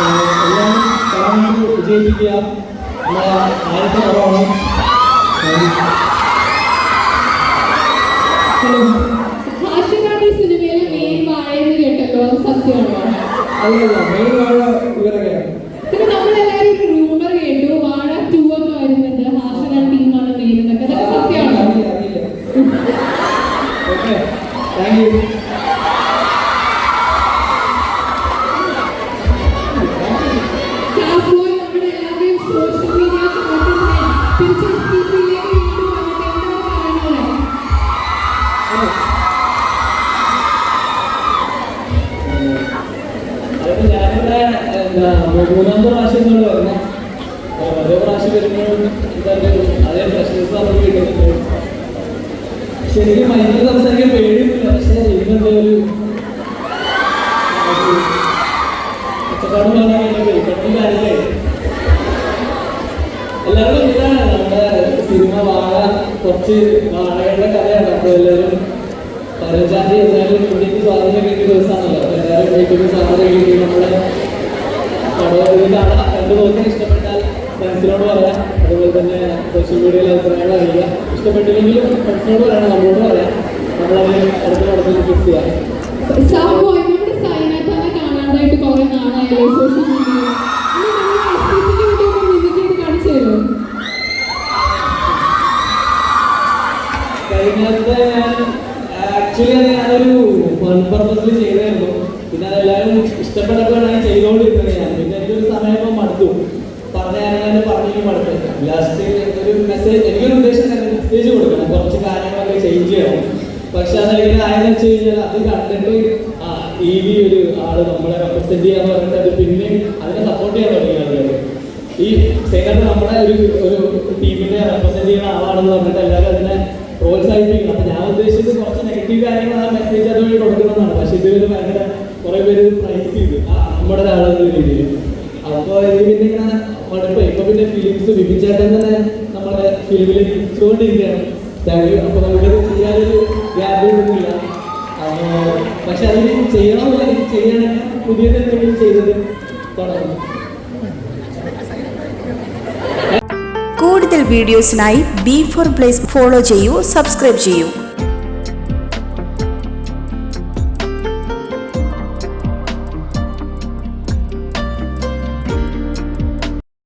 എല്ലാവരും പറഞ്ഞു വിജയിപ്പിക്കുക ആദ്യത്തെ കുറവാണ് സിനിമയിലെ മെയിൻ വാഴയെന്ന് കേട്ടല്ലോ അത് സത്യമാണോ അതല്ല മെയിൻ വാഴ ഇവരൊക്കെയാണ് പിന്നെ നമ്മളെല്ലാവരും മൂന്നാമത്തെ പ്രാവശ്യം എന്നോട് പറഞ്ഞു ഓരോ പ്രാവശ്യം വരുമ്പോഴും അതേ പ്രശ്നസ് നമുക്ക് കിട്ടുന്നുണ്ട് ശരിക്കും മൈക്കിൽ സംസാരിക്കാൻ പേടിയൊന്നുമില്ല പക്ഷേ ഇന്നത്തെ ഒരു ഒച്ചപ്പാട് പറഞ്ഞാൽ എല്ലാവർക്കും ഇതാണ് നമ്മുടെ സിനിമ വാഴ കുറച്ച് വാഴകളുടെ കഥയാണ്. അപ്പോൾ എല്ലാവരും പതിനഞ്ചാം തീയതി എന്തായാലും ഇന്ത്യയ്ക്ക് സ്വാതന്ത്ര്യം കിട്ടിയ ദിവസമാണല്ലോ. എല്ലാവരും വീട്ടിൽ സ്വാതന്ത്ര്യം കിട്ടി നമ്മുടെ പടം കാണാം കണ്ടു നോക്കാൻ ഇഷ്ടപ്പെട്ടാൽ ഫ്രണ്ട്സിനോട് പറയാം. അതുപോലെ തന്നെ സോഷ്യൽ മീഡിയയിൽ അഭിപ്രായങ്ങൾ അറിയിക്കുക ഇഷ്ടപ്പെട്ടില്ലെങ്കിലും ഫ്രണ്ട്സിനോട് പറയണം നമ്മളോട് പറയാം. നമ്മളത് അടുത്ത പടത്തിൽ ഫിക്സ് ചെയ്യാം. കാണാണ്ടായിട്ട് കുറെ നാളായല്ലോ സോഷ്യൽ ആക്ച്വലി അത് ഞാനൊരു പർപ്പസിൽ ചെയ്തായിരുന്നു. പിന്നെ അതെല്ലാവരും ഇഷ്ടപ്പെട്ടപ്പോഴാണ് ചെയ്തുകൊണ്ടിരുന്നത് ഞാൻ. എനിക്കൊരു സമയം മടുത്തു. പറഞ്ഞു പറഞ്ഞു മടുത്തു ലാസ്റ്റ് ഒരു മെസ്സേജ് എനിക്കൊരു ഉദ്ദേശം മെസ്സേജ് കൊടുക്കണം. കുറച്ച് കാര്യങ്ങളൊക്കെ ചേഞ്ച് ചെയ്യണം. പക്ഷെ അതെങ്ങനെ ആയെന്ന് വെച്ച് കഴിഞ്ഞാൽ അത് കണ്ടിട്ട് ആ ഈ ഒരു ആൾ നമ്മളെ റെപ്രസെന്റ് ചെയ്യാന്ന് പറഞ്ഞിട്ട് അത് പിന്നെ അതിനെ സപ്പോർട്ട് ചെയ്യാൻ തുടങ്ങി ഈ സെക്കൻഡ് നമ്മുടെ ഒരു ഒരു ടീമിനെ റെപ്രസെന്റ് ചെയ്യുന്ന ആളാണെന്ന് പറഞ്ഞിട്ട് എല്ലാവരും അതിനെ പ്രോത്സാഹിപ്പിക്കണം. അപ്പൊ ഞാൻ ഉദ്ദേശിച്ചത് കുറച്ച് നെഗറ്റീവ് കാര്യങ്ങൾ ആ മെസ്സേജ് അതുവഴി കൊടുക്കണമെന്നാണ്. പക്ഷെ ഇതുവരെ ഭയങ്കര കുറെ പേര് പ്രൈസ് ചെയ്തു. നമ്മുടെ ഒരാളെന്ന രീതിയിൽ. അപ്പൊ ഇത് പിന്നെ ഇങ്ങനെ മടുപ്പ് ഇപ്പൊ പിന്നെ ഫിലിംസ് വിഭിച്ചേട്ടൻ തന്നെ നമ്മുടെ ഫിലിമിൽ തിരിച്ചുകൊണ്ടിരിക്കുകയാണ് അപ്പൊ നമുക്കത് ചെയ്യാനൊരു വ്യാപനമൊന്നുമില്ല പക്ഷെ അതിന് ചെയ്യണമെന്നില്ല ഇത് ചെയ്യണമെങ്കിൽ പുതിയത് എന്തെങ്കിലും ചെയ്തത് തുടങ്ങും. കൂടുതൽ വീഡിയോസിനായി ബി ഫോർ പ്ലേസ് ഫോളോ ചെയ്യൂ സബ്സ്ക്രൈബ് ചെയ്യൂ.